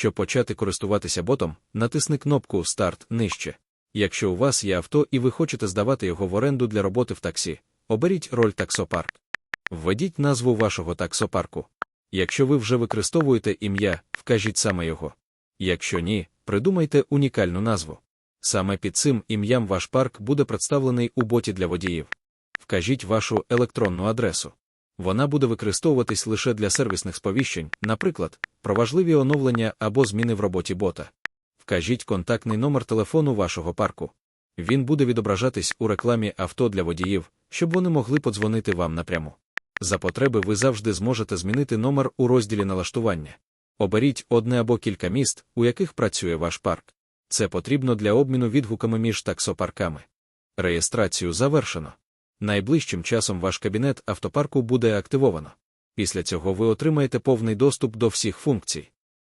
Щоб почати користуватися ботом, натисни кнопку Старт нижче. Якщо у вас є авто і ви хочете здавати його в оренду для роботи в таксі, оберіть роль таксопарк. Введіть назву вашого таксопарку. Якщо ви вже використовуєте ім'я, вкажіть саме його. Якщо ні, придумайте унікальну назву. Саме під цим ім'ям ваш парк буде представлений у боті для водіїв. Вкажіть вашу електронну адресу. Вона буде використовуватись лише для сервісних сповіщень, наприклад, про важливі оновлення або зміни в роботі бота. Вкажіть контактний номер телефону вашого парку. Він буде відображатись у рекламі авто для водіїв, щоб вони могли подзвонити вам напряму. За потреби ви завжди зможете змінити номер у розділі налаштування. Оберіть одне або кілька міст, у яких працює ваш парк. Це потрібно для обміну відгуками між таксопарками. Реєстрацію завершено. Найближчим часом ваш кабінет автопарку буде активовано. Після цього ви отримаєте повний доступ до всіх функцій.